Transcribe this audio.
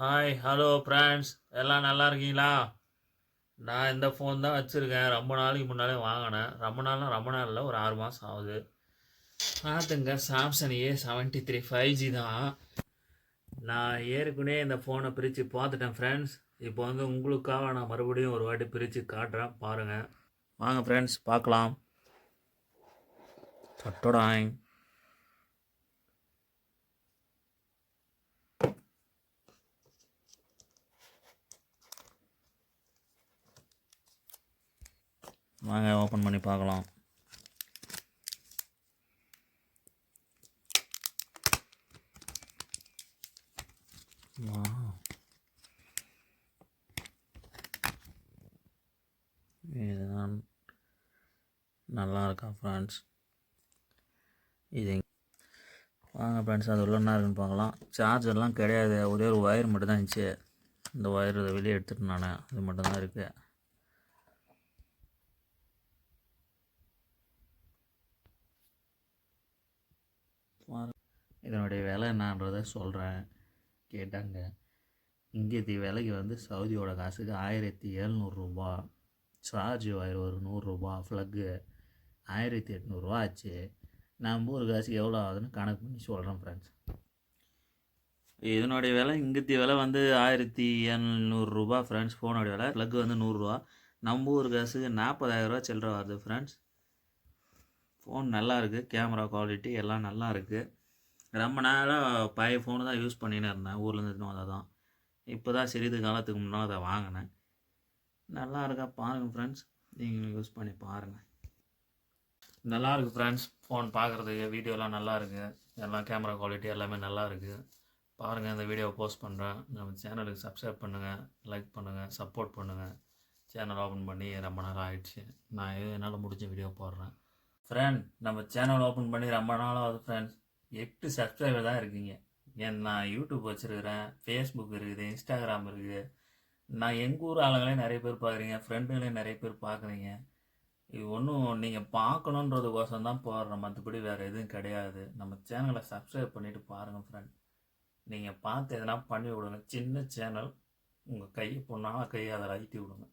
Hi hello friends எல்லாம் நல்லா இருக்கீங்களா? நான் இந்த ஃபோன் தான் வச்சுருக்கேன். ரொம்ப நாளைக்கு முன்னாலே வாங்கினேன். ரொம்ப நாள்லாம் ரொம்ப நாள் இல்லை ஒரு ஆறு மாதம் ஆகுது. பார்த்துங்க Samsung A seventy three five G தான். நான் ஏற்கனவே இந்த ஃபோனை பிரித்து பார்த்துட்டேன் ஃப்ரெண்ட்ஸ் இப்போ வந்து உங்களுக்காக நான் மறுபடியும் ஒரு வாட்டி பிரித்து காட்டுறேன். பாருங்கள் வாங்க ஃப்ரெண்ட்ஸ் பார்க்கலாம். தொட்டோடாய் வாங்க ஓப்பன் பண்ணி பார்க்கலாம். இதுதான் நல்லா இருக்கா ஃப்ரெண்ட்ஸ் இது வாங்க ஃப்ரெண்ட்ஸ் அது உள்ள என்ன இருக்குன்னு பார்க்கலாம். சார்ஜர்லாம் கிடையாது. ஒரே ஒரு ஒயர் மட்டும் தான் இருந்துச்சு. இந்த ஒயர் இதை வெளியே எடுத்துகிட்டு நான். இது மட்டும்தான் இருக்குது இதனுடைய விலை என்னன்றதை சொல்கிறேன் கேட்டாங்க. இங்கேத்தி விலைக்கு வந்து சவுதியோட காசுக்கு ஆயிரத்தி எழுநூறுரூபா சார்ஜ் ஒயர் ஒரு நூறுரூபா ஃப்ளக்கு ஆயிரத்தி எட்நூறுரூவா ஆச்சு. நம்ம ஊர் காசுக்கு எவ்வளோ ஆகுதுன்னு கணக்கு பண்ணி சொல்கிறேன் ஃப்ரெண்ட்ஸ் இதனுடைய விலை இங்கத்தி விலை வந்து ஆயிரத்தி எழுநூறுரூபா ஃப்ரெண்ட்ஸ் ஃபோனோடைய விலை ப்ளக்கு வந்து நூறுரூவா நம்ம ஊர் காசுக்கு நாற்பதாயிரரூவா சில்லற வருது ஃப்ரெண்ட்ஸ் ஃபோன் நல்லா இருக்குது கேமரா குவாலிட்டி எல்லாம் நல்லா இருக்குது ரொம்ப நேரம் பழைய ஃபோனு தான் யூஸ் பண்ணின்னு இருந்தேன். ஊர்லேருந்து எடுத்துன்னு வந்தால் தான் இப்போ தான் சிறிது காலத்துக்கு முன்னால் அதை வாங்கினேன். நல்லா இருக்கா பாருங்கள் ஃப்ரெண்ட்ஸ் நீங்கள் யூஸ் பண்ணி பாருங்கள் நல்லா இருக்குது ஃப்ரெண்ட்ஸ் ஃபோன் பார்க்குறதுக்கு வீடியோலாம் நல்லா இருக்குது எல்லாம் கேமரா குவாலிட்டி எல்லாமே நல்லா இருக்குது பாருங்கள் இந்த வீடியோவை போஸ்ட் பண்ணுறேன் நம்ம சேனலுக்கு சப்ஸ்கிரைப் பண்ணுங்கள் லைக் பண்ணுங்கள் சப்போர்ட் பண்ணுங்கள் சேனல் ஓப்பன் பண்ணி ரொம்ப நேரம் ஆகிடுச்சு நான் என்னால் முடிஞ்ச வீடியோ போடுறேன். ஃப்ரெண்ட் நம்ம சேனல் ஓப்பன் பண்ணி ரொம்ப நாள் ஆகுது ஃப்ரெண்ட்ஸ் எட்டு சப்ஸ்கிரைபர் தான் இருக்கீங்க. ஏன் நான் யூடியூப் வச்சுருக்கிறேன் ஃபேஸ்புக் இருக்குது இன்ஸ்டாகிராம் இருக்குது. நான் எங்கள் ஊர் ஆளுங்களே நிறைய பேர் பார்க்குறீங்க ஃப்ரெண்டுங்களே நிறைய பேர் பார்க்குறீங்க இது ஒன்றும் நீங்கள் பார்க்கணுன்றதுக்கோசம் தான் போடுறோம் மற்றபடி வேறு எதுவும் கிடையாது. நம்ம சேனலை சப்ஸ்கிரைப் பண்ணிவிட்டு பாருங்கள் ஃப்ரெண்ட் நீங்கள் பார்த்து எதனா பண்ணி விடுங்க. சின்ன சேனல் உங்கள் கை பொண்ணால் கையை அதில் அழுத்தி விடுங்க.